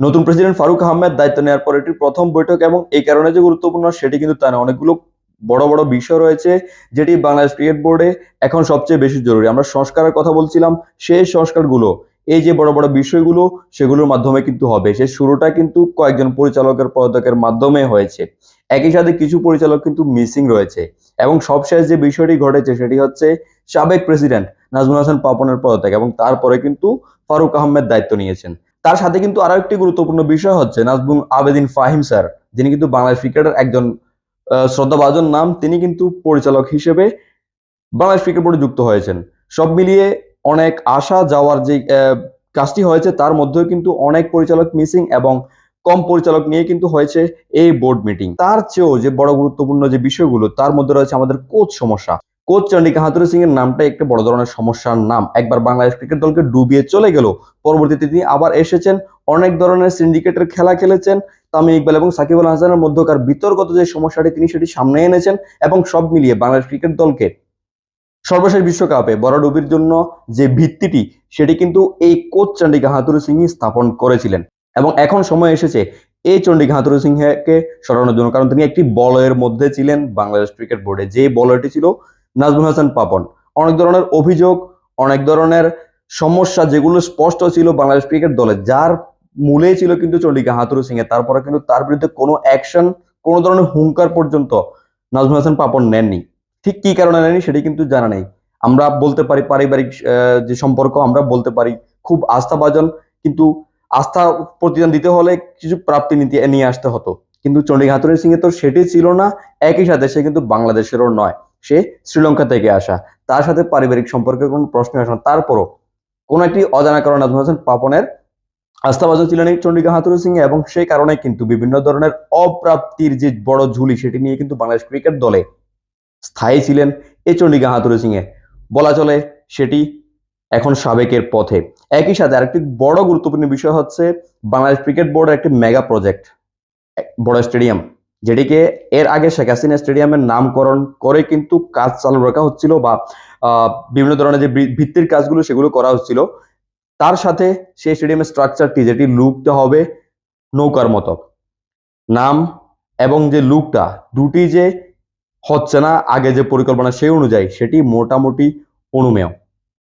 নতুন প্রেসিডেন্ট ফারুক আহমেদ দায়িত্ব নেওয়ার পর এটি প্রথম বৈঠক এবং এই কারণে যে গুরুত্বপূর্ণ সেটি কিন্তু তা অনেকগুলো বড় বড় বিষয় রয়েছে যেটি বাংলাদেশ ক্রিকেট বোর্ডে এখন সবচেয়ে বেশি জরুরি। আমরা সংস্কারের কথা বলছিলাম, সেই সংস্কারগুলো, এই যে বড় বড় বিষয়গুলো, সেগুলোর মাধ্যমে কিন্তু হবে। সে শুরুটা কিন্তু কয়েকজন পরিচালকের পদকের মাধ্যমে হয়েছে। একই সাথে কিছু পরিচালক কিন্তু মিসিং রয়েছে এবং সবশেষ যে বিষয়টি ঘটেছে সেটি হচ্ছে সাবেক প্রেসিডেন্ট নাজমুল হাসান পাপনের পদত্যাগ এবং তারপরে কিন্তু ফারুক আহমেদ দায়িত্ব নিয়েছেন। তার সাথে কিন্তু আরও একটি গুরুত্বপূর্ণ বিষয় হচ্ছে নাজমুল আবেদিন ফাহিম স্যার, যিনি কিন্তু বাংলাদেশ ক্রিকেটের একজন শ্রদ্ধাভাজন নাম, তিনি কিন্তু পরিচালক হিসেবে বাংলাদেশ ক্রিকেট বোর্ডে যুক্ত হয়েছেন। সব মিলিয়ে অনেক আশা যাওয়ার যে কাজটি হয়েছে তার মধ্যেও কিন্তু অনেক পরিচালক মিসিং এবং কম পরিচালক নিয়ে কিন্তু হয়েছে এই বোর্ড মিটিং। তার চেয়েও যে বড় গুরুত্বপূর্ণ যে বিষয়গুলো, তার মধ্যে রয়েছে আমাদের কোচ সমস্যা। কোচ চন্ডিকা হাতুরি সিং এর নামটা একটা বড় ধরনের সমস্যার নাম। একবার বাংলাদেশ ক্রিকেট দলকে ডুবিয়ে চলে গেল, পরবর্তীতে তিনি আবার এসেছেন, অনেক ধরনের সিন্ডিকেটের খেলা খেলেছেন, তামিম ইকবাল এবং সাকিব আল হাসানের মধ্যকার বিতর্কত যে সমস্যাটি, তিনি সেটি সামনে এনেছেন এবং সব মিলিয়ে বাংলাদেশ ক্রিকেট দলকে সর্বশেষ বিশ্বকাপে বড় ডুবির জন্য যে ভিত্তিটি, সেটি কিন্তু এই কোচ চন্ডিকা হাতুরু সিংই স্থাপন করেছিলেন। এবং এখন সময় এসেছে এই চন্ডিকা হাতুরু সিংহকে সরানোর জন্য, কারণ তিনি একটি বলয়ের মধ্যে ছিলেন বাংলাদেশ ক্রিকেট বোর্ডে। যে বলয়টি ছিল নাজমুল হাসান পাপন। অনেক ধরনের অভিযোগ, অনেক ধরনের সমস্যা যেগুলো স্পষ্ট ছিল বাংলাদেশ ক্রিকেট দলে। যার মূলেই ছিল কিন্তু চন্ডিকা হাতুরু সিং এর তারপরে কিন্তু তার বিরুদ্ধে কোনো অ্যাকশন কোনো ধরনের হুঙ্কার পর্যন্ত নাজমুল হাসান পাপন নেননি। ঠিক কি কারণে নেননি সেটি কিন্তু জানা নেই। আমরা বলতে পারি পারিবারিক যে সম্পর্ক, আমরা বলতে পারি খুব আস্থাভাজন। কিন্তু আস্থা প্রতিদান দিতে হলে কিছু প্রাপ্তি নীতি নিয়ে আসতে হতো। কিন্তু চন্ডিকা হাতুরি সিং এর তো সেটি ছিল না। একই সাথে সে কিন্তু বাংলাদেশেরও নয়। সে শ্রীলঙ্কা থেকে আসা। তার সাথে পারিবারিক সম্পর্কে কোনো প্রশ্ন আসে না। তারপরও কোন একটি অজানা কারণে নাজমুল হাসান পাপনের আস্থাভাজন ছিলেন এই চন্ডিকা হাতুরু সিং এবং সেই কারণে কিন্তু বিভিন্ন ধরনের অপ্রাপ্তির যে বড় ঝুলি সেটি নিয়ে কিন্তু বাংলাদেশ ক্রিকেট দলে স্থায়ী ছিলেন এই চন্ডিকা হাতুরু সিং এ বলা চলে সেটি এখন সাবেকের পথে। একই সাথে আরেকটি বড় গুরুত্বপূর্ণ বিষয় হচ্ছে বাংলাদেশ ক্রিকেট বোর্ডের একটি মেগা প্রজেক্ট, বড় স্টেডিয়াম। যেটিকে এর আগে শেখ হাসিনা স্টেডিয়ামের নামকরণ করে কিন্তু কাজ চালু রাখা হচ্ছিল বা বিভিন্ন ধরনের যে ভিত্তির কাজগুলো সেগুলো করা হচ্ছিল। তার সাথে সেই স্টেডিয়ামের স্ট্রাকচারটি যেটি লুকটা হবে নৌকার মতো। নাম এবং যে লুকটা দুটি যে হচ্ছে না, আগে যে পরিকল্পনা সেই অনুযায়ী সেটি মোটামুটি অনুমেয়।